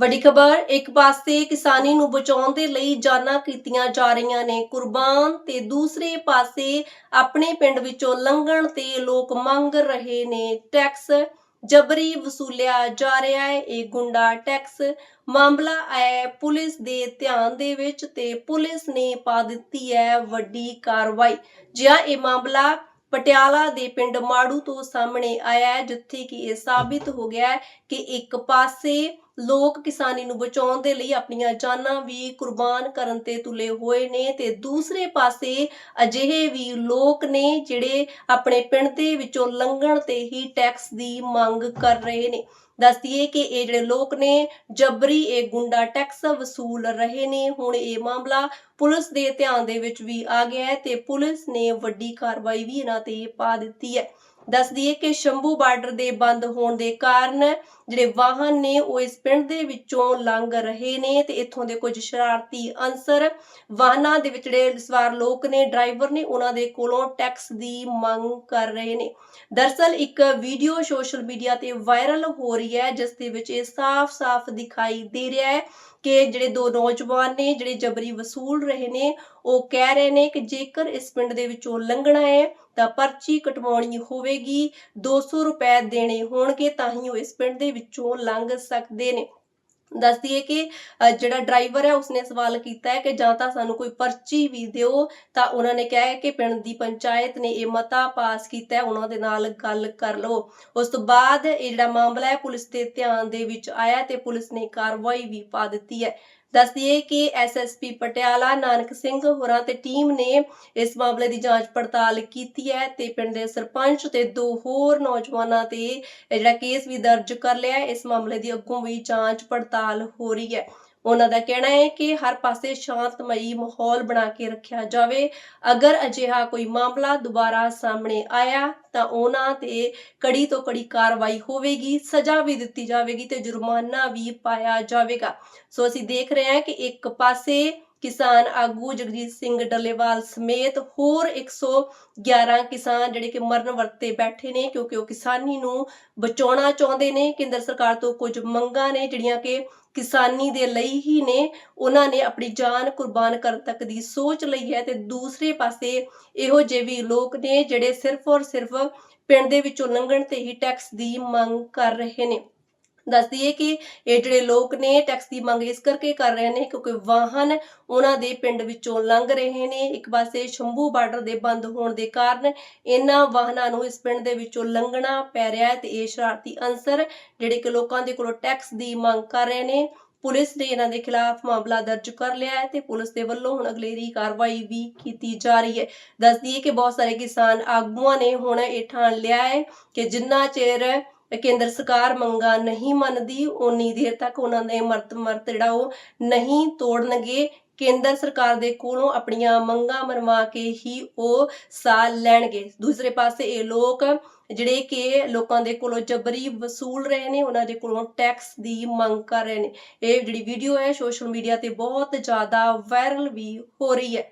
ਵੱਡੀ ਖਬਰ, ਇੱਕ ਪਾਸੇ ਕਿਸਾਨੀ ਨੂੰ ਬਚਾਉਣ ਦੇ ਲਈ ਜਾਨਾਂ ਕੀਤੀਆਂ ਜਾ ਰਹੀਆਂ ਨੇ ਕੁਰਬਾਨ ਤੇ ਦੂਸਰੇ ਪਾਸੇ ਆਪਣੇ ਪਿੰਡ ਵਿੱਚੋਂ ਲੰਘਣ ਤੇ ਲੋਕ ਮੰਗ ਰਹੇ ਨੇ ਟੈਕਸ। ਜਬਰੀ ਵਸੂਲਿਆ ਜਾ ਰਿਹਾ ਹੈ, ਇਹ ਗੁੰਡਾ ਟੈਕਸ ਮਾਮਲਾ ਆਇਆ ਪੁਲਿਸ ਦੇ ਧਿਆਨ ਦੇ ਵਿੱਚ ਤੇ ਪੁਲਿਸ ਨੇ ਪਾ ਦਿੱਤੀ ਹੈ ਵੱਡੀ ਕਾਰਵਾਈ। ਜਿਹਾ ਇਹ ਮਾਮਲਾ ਪਟਿਆਲਾ ਦੇ ਪਿੰਡ ਮਾੜੂ ਤੋਂ ਸਾਹਮਣੇ ਆਇਆ ਹੈ, ਜਿੱਥੇ ਕਿ ਇਹ ਸਾਬਿਤ ਹੋ ਗਿਆ ਹੈ ਕਿ ਇੱਕ ਪਾਸੇ ਲੋਕ ਕਿਸਾਨੀ ਨੂੰ ਬਚਾਉਣ ਦੇ ਲਈ ਆਪਣੀਆਂ ਜਾਨਾਂ ਵੀ ਕੁਰਬਾਨ ਕਰਨ ਤੇ ਤੁਲੇ ਹੋਏ ਨੇ ਤੇ ਦੂਸਰੇ ਪਾਸੇ ਅਜਿਹੇ ਵੀ ਲੋਕ ਨੇ ਜਿਹੜੇ ਆਪਣੇ ਪਿੰਡ ਦੇ ਵਿੱਚੋਂ ਲੰਘਣ ਤੇ ਹੀ ਟੈਕਸ ਦੀ ਮੰਗ ਕਰ ਰਹੇ ਨੇ। ਦੱਸਦੀਏ ਕਿ ਇਹ ਜਿਹੜੇ ਲੋਕ ਨੇ, ਜਬਰੀ ਇਹ ਗੁੰਡਾ ਟੈਕਸ ਵਸੂਲ ਰਹੇ ਨੇ। ਹੁਣ ਇਹ ਮਾਮਲਾ ਪੁਲਿਸ ਦੇ ਧਿਆਨ ਦੇ ਵਿੱਚ ਵੀ ਆ ਗਿਆ ਹੈ ਤੇ ਪੁਲਿਸ ਨੇ ਵੱਡੀ ਕਾਰਵਾਈ ਵੀ ਇਹਨਾਂ ਤੇ ਪਾ ਦਿੱਤੀ ਹੈ। ਦੱਸ ਦਈਏ ਕਿ ਸ਼ੰਭੂ ਬਾਰਡਰ ਦੇ ਬੰਦ ਹੋਣ ਦੇ ਕਾਰਨ ਜਿਹੜੇ ਵਾਹਨ ਨੇ ਉਹ ਇਸ ਪਿੰਡ ਦੇ ਵਿੱਚੋਂ ਲੰਘ ਰਹੇ ਨੇ ਤੇ ਇੱਥੋਂ ਦੇ ਕੁਝ ਸ਼ਰਾਰਤੀ ਅਨਸਰ ਵਾਹਨਾਂ ਦੇ ਵਿੱਚ ਜਿਹੜੇ ਸਵਾਰ ਲੋਕ ਨੇ, ਡਰਾਈਵਰ ਨੇ ਉਹਨਾਂ ਦੇ ਕੋਲੋਂ ਟੈਕਸ ਦੀ ਮੰਗ ਕਰ ਰਹੇ ਨੇ। ਦਰਸਲ ਇੱਕ ਵੀਡੀਓ ਸੋਸ਼ਲ ਮੀਡੀਆ ਤੇ ਵਾਇਰਲ ਹੋ ਰਹੀ ਹੈ, ਜਿਸ ਦੇ ਵਿੱਚ ਇਹ ਸਾਫ਼-ਸਾਫ਼ ਦਿਖਾਈ ਦੇ ਰਿਹਾ ਹੈ ਕਿ ਜਿਹੜੇ ਦੋ ਨੌਜਵਾਨ ਨੇ, ਜਿਹੜੇ ਜਬਰੀ ਵਸੂਲ ਰਹੇ ਨੇ, ਉਹ ਕਹਿ ਰਹੇ ਨੇ ਕਿ ਜੇਕਰ ਇਸ ਪਿੰਡ ਦੇ ਵਿੱਚੋਂ ਲੰਘਣਾ ਹੈ ਤਾਂ ਪਰਚੀ ਕਟਵਾਉਣੀ ਹੋਵੇਗੀ। 200 ਰੁਪਏ ਦੇਣੇ ਹੋਣਗੇ ਤਾਂ ਹੀ ਉਹ ਇਸ ਪਿੰਡ ਦੇ ਵਿੱਚੋਂ ਲੰਘ ਸਕਦੇ ਨੇ। ਦੱਸ ਦਈਏ ਕਿ ਜਿਹੜਾ ਡਰਾਈਵਰ ਹੈ, ਉਸਨੇ ਸਵਾਲ ਕੀਤਾ ਹੈ ਕਿ ਜਾਂ ਤਾਂ ਸਾਨੂੰ ਕੋਈ ਪਰਚੀ ਵੀ ਦਿਓ। ਤਾਂ ਉਹਨਾਂ ਨੇ ਕਿਹਾ ਕਿ ਪਿੰਡ ਦੀ ਪੰਚਾਇਤ ਨੇ ਇਹ ਮਤਾ ਪਾਸ ਕੀਤਾ ਹੈ, ਉਹਨਾਂ ਦੇ ਨਾਲ ਗੱਲ ਕਰ ਲਓ। ਉਸ ਤੋਂ ਬਾਅਦ ਇਹ ਜਿਹੜਾ ਮਾਮਲਾ ਹੈ, ਪੁਲਿਸ ਦੇ ਧਿਆਨ ਦੇ ਵਿੱਚ ਆਇਆ ਤੇ ਪੁਲਿਸ ਨੇ ਕਾਰਵਾਈ ਵੀ ਪਾ ਦਿੱਤੀ ਹੈ। ਦੱਸ ਦਈਏ ਕਿ ਐਸਐਸਪੀ ਪਟਿਆਲਾ, ਨਾਨਕ ਸਿੰਘ ਹੋਰਾਂ ਤੇ ਟੀਮ ਨੇ ਇਸ ਮਾਮਲੇ ਦੀ ਜਾਂਚ ਪੜਤਾਲ ਕੀਤੀ ਹੈ ਤੇ ਪਿੰਡ ਦੇ ਸਰਪੰਚ ਤੇ ਦੋ ਹੋਰ ਨੌਜਵਾਨਾਂ ਤੇ ਜਿਹੜਾ ਕੇਸ ਵੀ ਦਰਜ ਕਰ ਲਿਆ ਇਸ ਮਾਮਲੇ ਦੀ ਅੱਗੋਂ ਵੀ ਜਾਂਚ ਪੜਤਾਲ ਹੋ ਰਹੀ ਹੈ। ਉਹਨਾਂ ਦਾ ਕਹਿਣਾ ਹੈ ਕਿ ਹਰ ਪਾਸੇ ਸ਼ਾਂਤਮਈ ਮਾਹੌਲ ਬਣਾ ਕੇ ਰੱਖਿਆ ਜਾਵੇ। ਅਗਰ ਅਜਿਹਾ ਕੋਈ ਮਾਮਲਾ ਦੁਬਾਰਾ ਸਾਹਮਣੇ ਆਇਆ, ਤਾਂ ਉਹਨਾਂ ਤੇ ਕੜੀ ਤੋਂ ਕੜੀ ਕਾਰਵਾਈ ਹੋਵੇਗੀ, ਸਜ਼ਾ ਵੀ ਦਿੱਤੀ ਜਾਵੇਗੀ ਤੇ ਜੁਰਮਾਨਾ ਵੀ ਪਾਇਆ ਜਾਵੇਗਾ। ਸੋ ਅਸੀਂ ਦੇਖ ਰਹੇ ਹਾਂ ਕਿ ਇੱਕ ਪਾਸੇ ਕਿਸਾਨ ਆਗੂ ਜਗਜੀਤ ਸਿੰਘ ਡੱਲੇਵਾਲ ਸਮੇਤ ਹੋਰ 111 ਕਿਸਾਨ ਜਿਹੜੇ ਕਿ ਮਰਨ ਵਰਤੇ ਬੈਠੇ ਨੇ, ਕਿਉਂਕਿ ਉਹ ਕਿਸਾਨੀ ਨੂੰ ਬਚਾਉਣਾ ਚਾਹੁੰਦੇ ਨੇ। ਕੇਂਦਰ ਸਰਕਾਰ ਤੋਂ ਕੁਝ ਮੰਗਾਂ ਨੇ ਜਿਹੜੀਆਂ ਕਿ ਕਿਸਾਨੀ ਦੇ ਲਈ ਹੀ ਨੇ। ਉਹਨਾਂ ਨੇ ਆਪਣੀ ਜਾਨ ਕੁਰਬਾਨ ਕਰਨ ਤੱਕ ਦੀ ਸੋਚ ਲਈ ਹੈ ਤੇ ਦੂਸਰੇ ਪਾਸੇ ਇਹੋ ਜਿਹੇ ਵੀ ਲੋਕ ਨੇ ਜਿਹੜੇ ਸਿਰਫ ਔਰ ਸਿਰਫ ਪਿੰਡ ਦੇ ਵਿੱਚੋਂ ਲੰਘਣ ਤੇ ਹੀ ਟੈਕਸ ਦੀ ਮੰਗ ਕਰ ਰਹੇ ਨੇ। ਦੱਸ ਦਈਏ ਕਿ ਇਹ ਜਿਹੜੇ ਲੋਕ ਨੇ ਟੈਕਸ ਦੀ ਮੰਗ ਇਸ ਕਰਕੇ ਕਰ ਰਹੇ ਨੇ ਕਿਉਂਕਿ ਵਾਹਨ ਉਹਨਾਂ ਦੇ ਪਿੰਡ ਵਿੱਚੋਂ ਲੰਘ ਰਹੇ ਨੇ। ਇੱਕ ਪਾਸੇ ਸ਼ੰਭੂ ਬਾਰਡਰ ਦੇ ਬੰਦ ਹੋਣ ਦੇ ਕਾਰਨ ਇਹਨਾਂ ਵਾਹਨਾਂ ਨੂੰ ਇਸ ਪਿੰਡ ਦੇ ਵਿੱਚੋਂ ਲੰਘਣਾ ਪੈ ਰਿਹਾ ਹੈ ਤੇ ਇਹ ਸ਼ਰਾਰਤੀ ਅਨਸਰ ਜਿਹੜੇ ਕਿ ਲੋਕਾਂ ਦੇ ਕੋਲੋਂ ਟੈਕਸ ਦੀ ਮੰਗ ਕਰ ਰਹੇ ਨੇ, ਪੁਲਿਸ ਨੇ ਇਹਨਾਂ ਦੇ ਖਿਲਾਫ ਮਾਮਲਾ ਦਰਜ ਕਰ ਲਿਆ ਹੈ ਤੇ ਪੁਲਿਸ ਦੇ ਵੱਲੋਂ ਹੁਣ ਅਗਲੇਰੀ ਕਾਰਵਾਈ ਵੀ ਕੀਤੀ ਜਾ ਰਹੀ ਹੈ। ਦੱਸ ਦਈਏ ਕਿ ਬਹੁਤ ਸਾਰੇ ਕਿਸਾਨ ਆਗੂਆਂ ਨੇ ਹੁਣ ਇਹ ਠਾਣ ਲਿਆ ਹੈ ਕਿ ਜਿੰਨਾ ਚਿਰ ਕੇਂਦਰ ਸਰਕਾਰ ਮੰਗਾਂ ਨਹੀਂ ਮੰਨਦੀ ਉਨੀ ਦੇਰ ਤੱਕ ਉਹਨਾਂ ਦੇ ਮਰਤ ਮਰਤ ਜਿਹੜਾ ਉਹ ਨਹੀਂ ਤੋੜਨਗੇ। ਕੇਂਦਰ ਸਰਕਾਰ ਦੇ ਕੋਲੋਂ ਆਪਣੀਆਂ ਮੰਗਾਂ ਮਨਵਾ ਕੇ ਹੀ ਉਹ ਸਾਹ ਲੈਣਗੇ। ਦੂਸਰੇ ਪਾਸੇ ਇਹ ਲੋਕ ਜਿਹੜੇ ਕਿ ਲੋਕਾਂ ਦੇ ਕੋਲੋਂ ਜਬਰੀ ਵਸੂਲ ਰਹੇ ਨੇ, ਉਹਨਾਂ ਦੇ ਕੋਲੋਂ ਟੈਕਸ ਦੀ ਮੰਗ ਕਰ ਰਹੇ ਨੇ। ਇਹ ਜਿਹੜੀ ਵੀਡੀਓ ਹੈ, ਸੋਸ਼ਲ ਮੀਡੀਆ ਤੇ ਬਹੁਤ ਜ਼ਿਆਦਾ ਵਾਇਰਲ ਵੀ ਹੋ ਰਹੀ ਹੈ।